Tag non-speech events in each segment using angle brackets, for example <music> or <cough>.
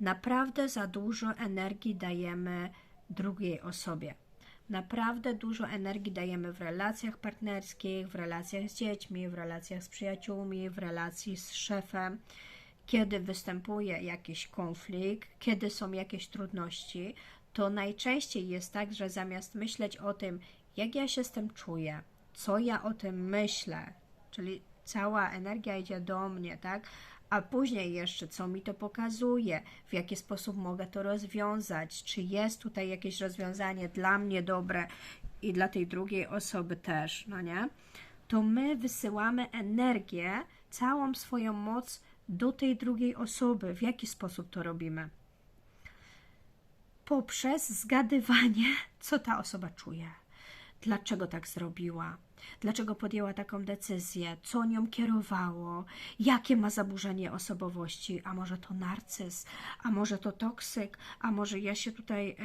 naprawdę za dużo energii dajemy drugiej osobie. Naprawdę dużo energii dajemy w relacjach partnerskich, w relacjach z dziećmi, w relacjach z przyjaciółmi, w relacji z szefem. Kiedy występuje jakiś konflikt, kiedy są jakieś trudności, to najczęściej jest tak, że zamiast myśleć o tym, jak ja się z tym czuję, co ja o tym myślę, czyli cała energia idzie do mnie, tak? A później jeszcze, co mi to pokazuje, w jaki sposób mogę to rozwiązać, czy jest tutaj jakieś rozwiązanie dla mnie dobre i dla tej drugiej osoby też, no nie? To my wysyłamy energię, całą swoją moc do tej drugiej osoby. W jaki sposób to robimy? Poprzez zgadywanie, co ta osoba czuje dlaczego tak zrobiła, dlaczego podjęła taką decyzję, co nią kierowało, jakie ma zaburzenie osobowości, a może to narcyz, a może to toksyk, a może ja się tutaj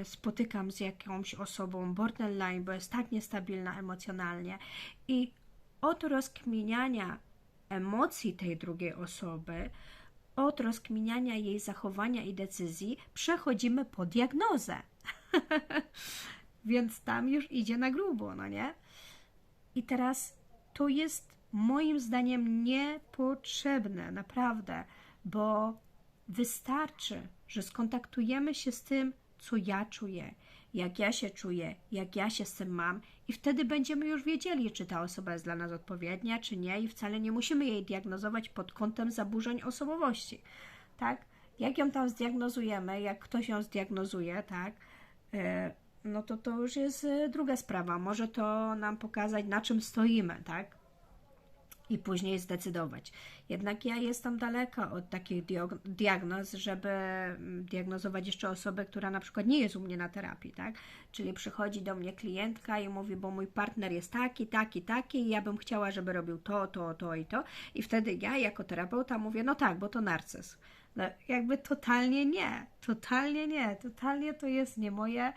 e, spotykam z jakąś osobą borderline, bo jest tak niestabilna emocjonalnie. I od rozkminiania emocji tej drugiej osoby, od rozkminiania jej zachowania i decyzji przechodzimy po diagnozę. <laughs> Więc tam już idzie na grubo, no nie? I teraz to jest moim zdaniem niepotrzebne, naprawdę, bo wystarczy, że skontaktujemy się z tym, co ja czuję, jak ja się czuję, jak ja się z tym mam, i wtedy będziemy już wiedzieli, czy ta osoba jest dla nas odpowiednia, czy nie, i wcale nie musimy jej diagnozować pod kątem zaburzeń osobowości, tak? Jak ją tam zdiagnozujemy, jak ktoś ją zdiagnozuje, tak? No to to już jest e, druga sprawa. Może to nam pokazać, na czym stoimy, tak? I później zdecydować. Jednak ja jestem daleka od takich diagnoz, żeby mm, diagnozować jeszcze osobę, która na przykład nie jest u mnie na terapii, tak? Czyli przychodzi do mnie klientka i mówi, bo mój partner jest taki, taki, taki i ja bym chciała, żeby robił to, to, to i to. I wtedy ja jako terapeuta mówię, no tak, bo to narcyz. No, jakby totalnie nie, totalnie nie, totalnie to jest nie moje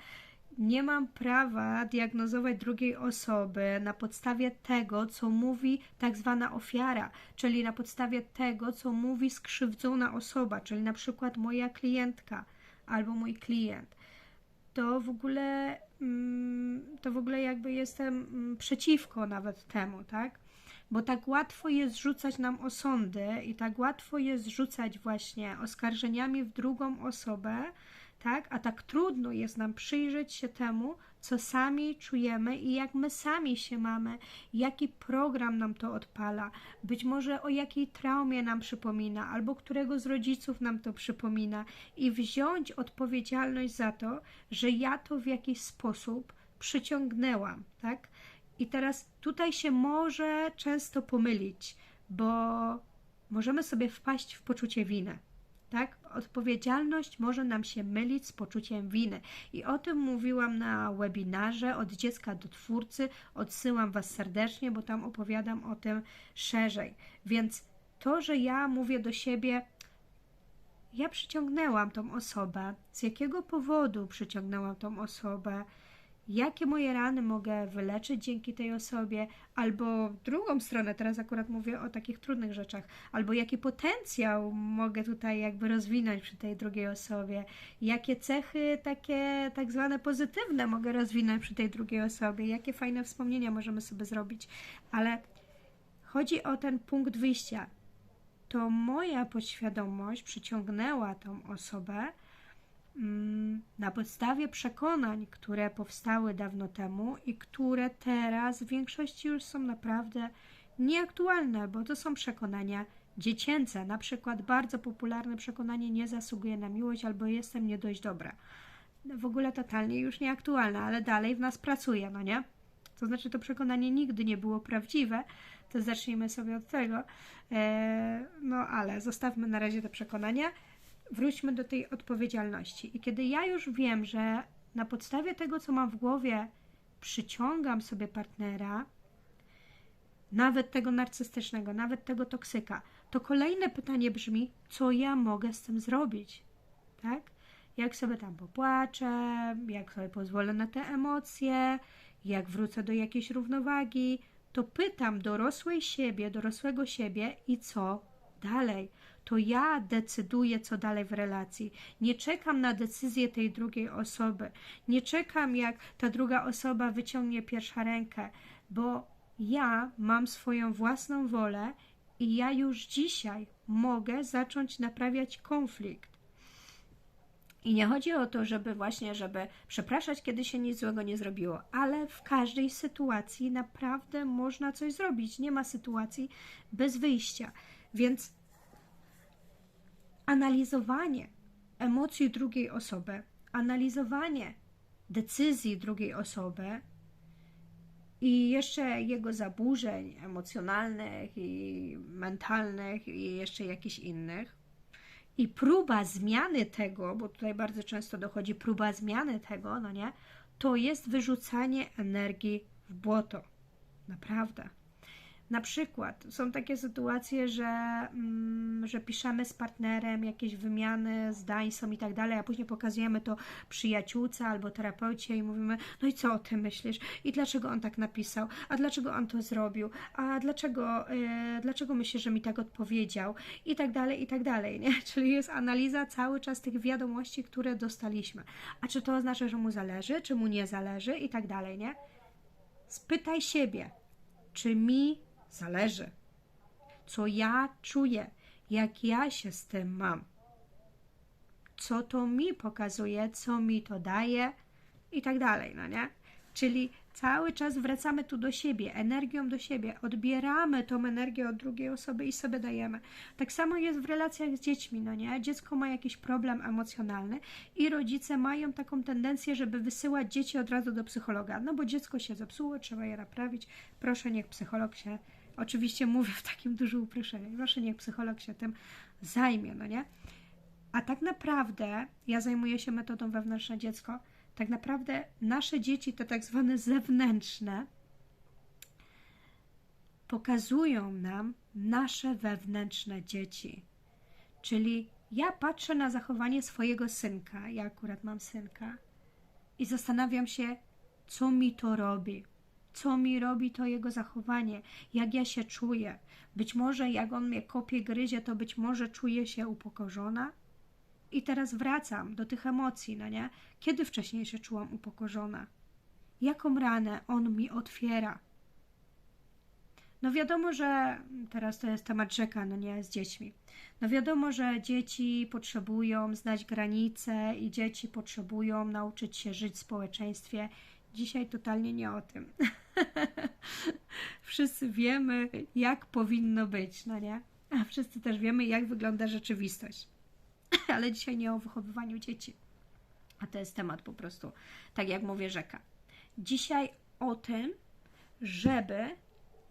nie mam prawa diagnozować drugiej osoby na podstawie tego, co mówi tak zwana ofiara, czyli na podstawie tego, co mówi skrzywdzona osoba, czyli na przykład moja klientka albo mój klient. To w ogóle, mm, to w ogóle jakby jestem mm, przeciwko nawet temu, tak? Bo tak łatwo jest rzucać nam osądy i tak łatwo jest rzucać właśnie oskarżeniami w drugą osobę, tak? A tak trudno jest nam przyjrzeć się temu, co sami czujemy i jak my sami się mamy, jaki program nam to odpala, być może o jakiej traumie nam przypomina, albo którego z rodziców nam to przypomina, i wziąć odpowiedzialność za to, że ja to w jakiś sposób przyciągnęłam, tak? I teraz tutaj się może często pomylić, bo możemy sobie wpaść w poczucie winy tak? Odpowiedzialność może nam się mylić z poczuciem winy. I o tym mówiłam na webinarze od dziecka do twórcy. Odsyłam Was serdecznie, bo tam opowiadam o tym szerzej. Więc to, że ja mówię do siebie, ja przyciągnęłam tą osobę, z jakiego powodu przyciągnęłam tą osobę, jakie moje rany mogę wyleczyć dzięki tej osobie, albo drugą stronę, teraz akurat mówię o takich trudnych rzeczach, albo jaki potencjał mogę tutaj jakby rozwinąć przy tej drugiej osobie, jakie cechy takie tak zwane pozytywne mogę rozwinąć przy tej drugiej osobie, jakie fajne wspomnienia możemy sobie zrobić, ale chodzi o ten punkt wyjścia. To moja podświadomość przyciągnęła tą osobę, na podstawie przekonań, które powstały dawno temu i które teraz w większości już są naprawdę nieaktualne, bo to są przekonania dziecięce. Na przykład bardzo popularne przekonanie nie zasługuje na miłość albo jestem nie dość dobra. W ogóle totalnie już nieaktualne, ale dalej w nas pracuje, no nie? To znaczy to przekonanie nigdy nie było prawdziwe, to zacznijmy sobie od tego. Eee, no ale zostawmy na razie te przekonania wróćmy do tej odpowiedzialności. I kiedy ja już wiem, że na podstawie tego, co mam w głowie, przyciągam sobie partnera, nawet tego narcystycznego, nawet tego toksyka, to kolejne pytanie brzmi, co ja mogę z tym zrobić? Tak? Jak sobie tam popłaczę, jak sobie pozwolę na te emocje, jak wrócę do jakiejś równowagi, to pytam dorosłej siebie, dorosłego siebie i co dalej? To ja decyduję, co dalej w relacji. Nie czekam na decyzję tej drugiej osoby. Nie czekam, jak ta druga osoba wyciągnie pierwsza rękę, bo ja mam swoją własną wolę i ja już dzisiaj mogę zacząć naprawiać konflikt. I nie chodzi o to, żeby właśnie, żeby przepraszać, kiedy się nic złego nie zrobiło, ale w każdej sytuacji naprawdę można coś zrobić. Nie ma sytuacji bez wyjścia. Więc analizowanie emocji drugiej osoby, analizowanie decyzji drugiej osoby i jeszcze jego zaburzeń emocjonalnych i mentalnych i jeszcze jakichś innych, i próba zmiany tego, bo tutaj bardzo często dochodzi próba zmiany tego, no nie, to jest wyrzucanie energii w błoto. Naprawdę. Na przykład są takie sytuacje, że, mm, że piszemy z partnerem jakieś wymiany zdań są i tak dalej, a później pokazujemy to przyjaciółce albo terapeucie i mówimy, no i co o tym myślisz? I dlaczego on tak napisał? A dlaczego on to zrobił? A dlaczego, yy, dlaczego myślisz, że mi tak odpowiedział? I tak dalej, i tak dalej, nie? <laughs> Czyli jest analiza cały czas tych wiadomości, które dostaliśmy. A czy to oznacza, że mu zależy, czy mu nie zależy i tak dalej, nie? Spytaj siebie, czy mi Zależy. Co ja czuję, jak ja się z tym mam. Co to mi pokazuje, co mi to daje i tak dalej, no nie? Czyli cały czas wracamy tu do siebie, energią do siebie, odbieramy tą energię od drugiej osoby i sobie dajemy. Tak samo jest w relacjach z dziećmi, no nie? Dziecko ma jakiś problem emocjonalny i rodzice mają taką tendencję, żeby wysyłać dzieci od razu do psychologa, no bo dziecko się zepsuło, trzeba je naprawić, proszę niech psycholog się Oczywiście mówię w takim dużym uproszeniu. Proszę, niech psycholog się tym zajmie, no nie? A tak naprawdę ja zajmuję się metodą wewnętrzne dziecko. Tak naprawdę nasze dzieci, te tak zwane zewnętrzne, pokazują nam nasze wewnętrzne dzieci. Czyli ja patrzę na zachowanie swojego synka, ja akurat mam synka, i zastanawiam się, co mi to robi co mi robi to jego zachowanie, jak ja się czuję. Być może jak on mnie kopie, gryzie, to być może czuję się upokorzona. I teraz wracam do tych emocji, no nie? Kiedy wcześniej się czułam upokorzona? Jaką ranę on mi otwiera? No wiadomo, że teraz to jest temat rzeka, no nie, z dziećmi. No wiadomo, że dzieci potrzebują znać granice i dzieci potrzebują nauczyć się żyć w społeczeństwie Dzisiaj totalnie nie o tym. <laughs> <laughs> wszyscy wiemy, jak powinno być, no nie? A wszyscy też wiemy, jak wygląda rzeczywistość. <laughs> Ale dzisiaj nie o wychowywaniu dzieci. A to jest temat po prostu, tak jak mówię, rzeka. Dzisiaj o tym, żeby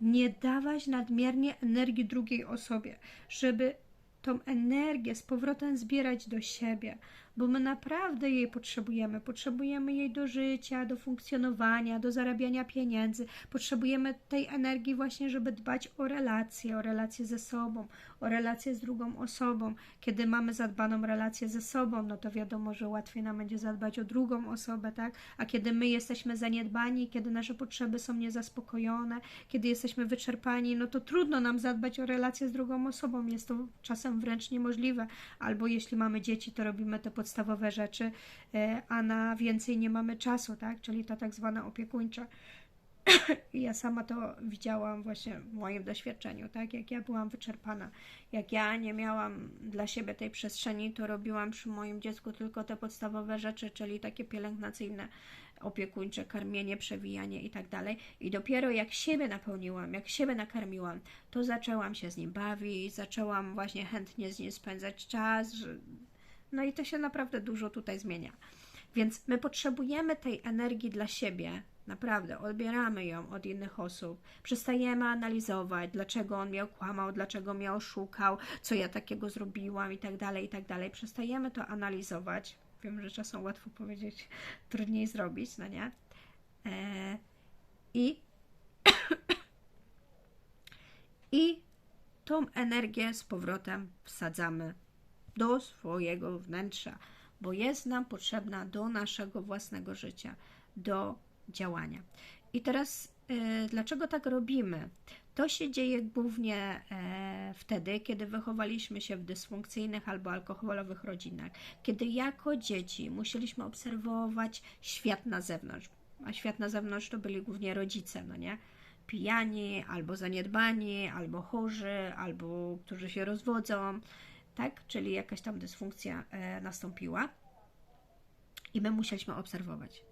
nie dawać nadmiernie energii drugiej osobie, żeby tą energię z powrotem zbierać do siebie, bo my naprawdę jej potrzebujemy. Potrzebujemy jej do życia, do funkcjonowania, do zarabiania pieniędzy. Potrzebujemy tej energii właśnie, żeby dbać o relacje, o relacje ze sobą, o relacje z drugą osobą. Kiedy mamy zadbaną relację ze sobą, no to wiadomo, że łatwiej nam będzie zadbać o drugą osobę, tak? A kiedy my jesteśmy zaniedbani, kiedy nasze potrzeby są niezaspokojone, kiedy jesteśmy wyczerpani, no to trudno nam zadbać o relację z drugą osobą. Jest to czasem wręcz niemożliwe. Albo jeśli mamy dzieci, to robimy te podstawowe rzeczy, e, a na więcej nie mamy czasu, tak? Czyli ta tak zwana opiekuńcza. <coughs> Ja sama to widziałam właśnie w moim doświadczeniu, tak? Jak ja byłam wyczerpana, jak ja nie miałam dla siebie tej przestrzeni, to robiłam przy moim dziecku tylko te podstawowe rzeczy, czyli takie pielęgnacyjne, opiekuńcze, karmienie, przewijanie i tak dalej. I dopiero jak siebie napełniłam, jak siebie nakarmiłam, to zaczęłam się z nim bawić, zaczęłam właśnie chętnie z nim spędzać czas. No i to się naprawdę dużo tutaj zmienia. Więc my potrzebujemy tej energii dla siebie, Naprawdę, odbieramy ją od innych osób. Przestajemy analizować, dlaczego on mnie okłamał, dlaczego mnie oszukał, co ja takiego zrobiłam i tak dalej, i tak dalej. Przestajemy to analizować. Wiem, że czasem łatwo powiedzieć, trudniej zrobić, no nie? E, I <coughs> i tą energię z powrotem wsadzamy do swojego wnętrza, bo jest nam potrzebna do naszego własnego życia, do działania. I teraz, y, dlaczego tak robimy? To się dzieje głównie e, wtedy, kiedy wychowaliśmy się w dysfunkcyjnych albo alkoholowych rodzinach, kiedy jako dzieci musieliśmy obserwować świat na zewnątrz, a świat na zewnątrz to byli głównie rodzice, no nie? Pijani, albo zaniedbani, albo chorzy, albo którzy się rozwodzą, tak? Czyli jakaś tam dysfunkcja e, nastąpiła. I my musieliśmy obserwować.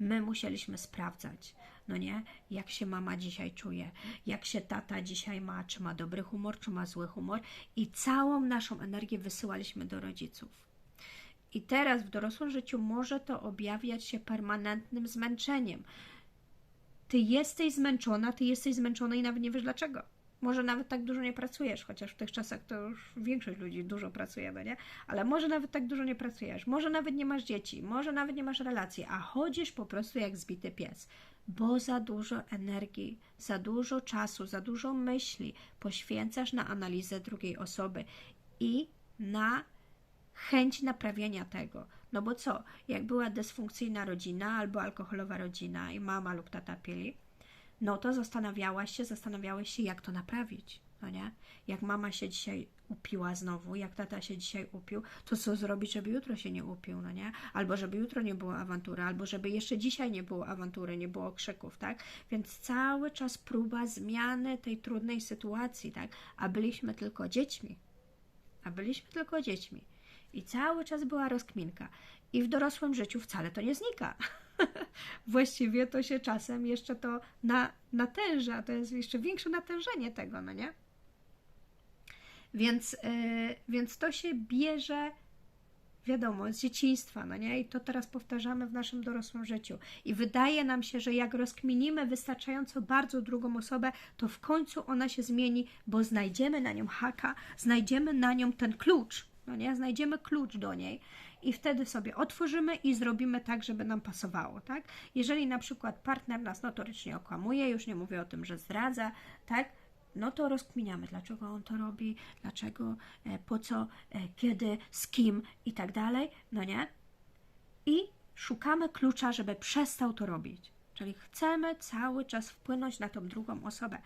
My musieliśmy sprawdzać, no nie, jak się mama dzisiaj czuje, jak się tata dzisiaj ma, czy ma dobry humor, czy ma zły humor, i całą naszą energię wysyłaliśmy do rodziców. I teraz w dorosłym życiu może to objawiać się permanentnym zmęczeniem. Ty jesteś zmęczona, ty jesteś zmęczona i nawet nie wiesz dlaczego. Może nawet tak dużo nie pracujesz, chociaż w tych czasach to już większość ludzi dużo pracuje, no nie? Ale może nawet tak dużo nie pracujesz, może nawet nie masz dzieci, może nawet nie masz relacji, a chodzisz po prostu jak zbity pies, bo za dużo energii, za dużo czasu, za dużo myśli poświęcasz na analizę drugiej osoby i na chęć naprawienia tego. No bo co, jak była dysfunkcyjna rodzina albo alkoholowa rodzina i mama lub tata pili, no to zastanawiałaś się, zastanawiałeś się, jak to naprawić, no nie? Jak mama się dzisiaj upiła znowu, jak tata się dzisiaj upił, to co zrobić, żeby jutro się nie upił, no nie? Albo żeby jutro nie było awantury, albo żeby jeszcze dzisiaj nie było awantury, nie było krzyków, tak? Więc cały czas próba zmiany tej trudnej sytuacji, tak? A byliśmy tylko dziećmi. A byliśmy tylko dziećmi. I cały czas była rozkminka. I w dorosłym życiu wcale to nie znika. <laughs> <laughs> Właściwie to się czasem jeszcze to na, natęża, to jest jeszcze większe natężenie tego, no nie? Więc, yy, więc to się bierze, wiadomo, z dzieciństwa, no nie? I to teraz powtarzamy w naszym dorosłym życiu. I wydaje nam się, że jak rozkminimy wystarczająco bardzo drugą osobę, to w końcu ona się zmieni, bo znajdziemy na nią haka, znajdziemy na nią ten klucz, no nie? Znajdziemy klucz do niej i wtedy sobie otworzymy i zrobimy tak, żeby nam pasowało, tak? Jeżeli na przykład partner nas notorycznie okłamuje, już nie mówię o tym, że zdradza, tak? No to rozkminiamy, dlaczego on to robi, dlaczego, e, po co, e, kiedy, z kim i tak dalej, no nie? I szukamy klucza, żeby przestał to robić. Czyli chcemy cały czas wpłynąć na tą drugą osobę.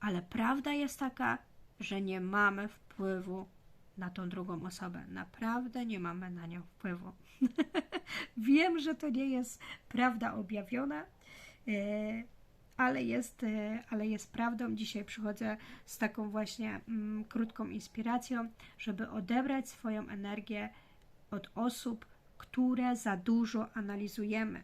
Ale prawda jest taka, że nie mamy wpływu na tą drugą osobę. Naprawdę nie mamy na nią wpływu. <laughs> Wiem, że to nie jest prawda objawiona, e, ale jest, e, ale jest prawdą. Dzisiaj przychodzę z taką właśnie mm, krótką inspiracją, żeby odebrać swoją energię od osób, które za dużo analizujemy,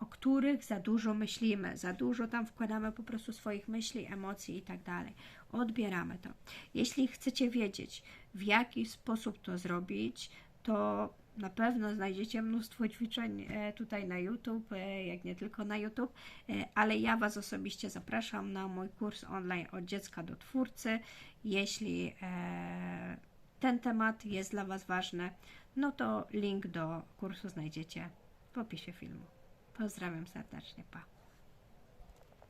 o których za dużo myślimy, za dużo tam wkładamy po prostu swoich myśli, emocji i tak dalej. Odbieramy to. Jeśli chcecie wiedzieć, w jaki sposób to zrobić, to na pewno znajdziecie mnóstwo ćwiczeń e, tutaj na YouTube, e, jak nie tylko na YouTube, e, ale ja Was osobiście zapraszam na mój kurs online od dziecka do twórcy. Jeśli ten temat jest dla Was ważny, no to link do kursu znajdziecie w opisie filmu. Pozdrawiam serdecznie, pa.